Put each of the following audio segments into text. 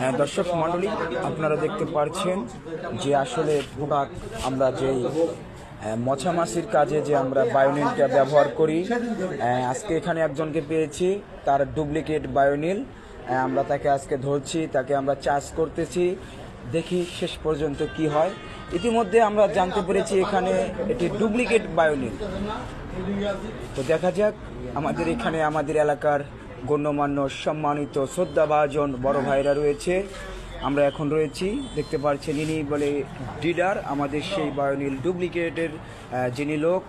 হ্যাঁ দর্শক মণ্ডলী আপনারা দেখতে পারছেন যে আসলে প্রোডাক্ট আমরা যেই আহ, মছামাছির কাজে যে আমরা বায়োনিলটা ব্যবহার করি আহ, আজকে এখানে একজনকে পেয়েছি তার ডুপ্লিকেট বায়োনিল আহ, আমরা তাকে আজকে ধরছি তাকে আমরা চার্জ করতেছি দেখি শেষ পর্যন্ত কি হয়। ইতিমধ্যে আমরা জানতে পেরেছি এখানে এটি ডুপ্লিকেট বায়োনিল। তো দেখা যাক আমাদের এখানে আমাদের এলাকার গণ্যমান্য সম্মানিত শ্রদ্ধাভাজন বড় ভাইরা রয়েছে। আমরা এখন রয়েছি, দেখতে পাচ্ছেন ইনি বলে ডিডার আমাদের সেই বায়োনিল ডুপ্লিকেটের যিনি লোক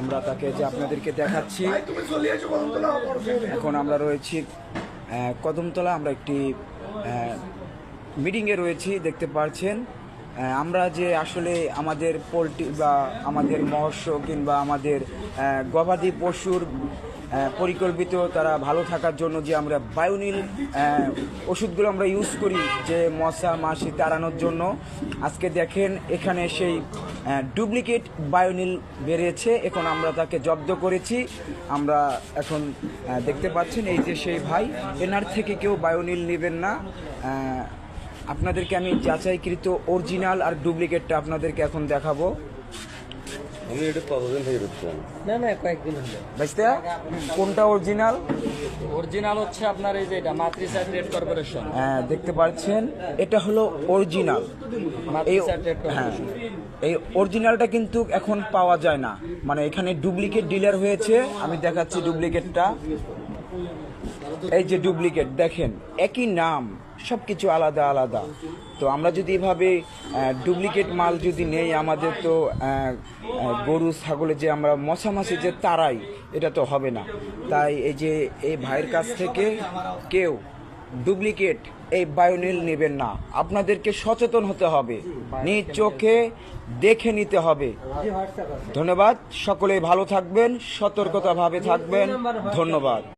আমরা তাকে যে আপনাদেরকে দেখাচ্ছি। এখন আমরা রয়েছি কদমতলা, আমরা একটি মিটিংয়ে রয়েছি, দেখতে পাচ্ছেন আমরা যে আসলে আমাদের পোলট্রি বা আমাদের মৎস্য কিংবা আমাদের গবাদি পশুর পরিকল্পিত তারা ভালো থাকার জন্য যে আমরা বায়োনিল ওষুধগুলো আমরা ইউজ করি যে মশা, মাছি তাড়ানোর জন্য, আজকে দেখেন এখানে সেই ডুপ্লিকেট বায়োনিল বেরিয়েছে, এখন আমরা তাকে জব্দ করেছি। আমরা এখন দেখতে পাচ্ছেন এই যে সেই ভাই, এনার থেকে কেউ বায়োনিল নেবেন না আপনাদেরকে আমি যাচাইকৃত অরিজিনাল আর ডুপ্লিকেটটা আপনাদেরকে এখন দেখাবো। আমি এটা কতদিন থেকে ঢুকছিলাম না না কয়েকদিন হলো। বুঝতে কোনটা অরিজিনাল? অরিজিনাল হচ্ছে আপনার এই যে এটা মাতৃসা ট্রেড কর্পোরেশন। দেখতে পাচ্ছেন এটা হলো অরিজিনাল। এই মাতৃসা ট্রেড হ্যাঁ কর্পোরেশন। এই অরিজিনালটা কিন্তু এখন পাওয়া যায় না। মানে এখানে ডুপ্লিকেট ডিলার হয়েছে আমি দেখাচ্ছি ডুপ্লিকেটটা। এই যে ডুপ্লিকেট দেখেন, একই নাম সব কিছু আলাদা আলাদা। তো আমরা যদি এভাবে ডুপ্লিকেট মাল যদি নেই, আমাদের তো গরু, ছাগলে যে আমরা মশামাছি যে তারাই, এটা তো হবে না। তাই এই যে এই ভাইয়ের কাছ থেকে কেউ ডুপ্লিকেট এই বায়োনিল নেবেন না। আপনাদেরকে সচেতন হতে হবে। নিজ চোখে দেখে নিতে হবে। ধন্যবাদ। সকলে ভালো থাকবেন, সতর্কতাভাবে থাকবেন। ধন্যবাদ।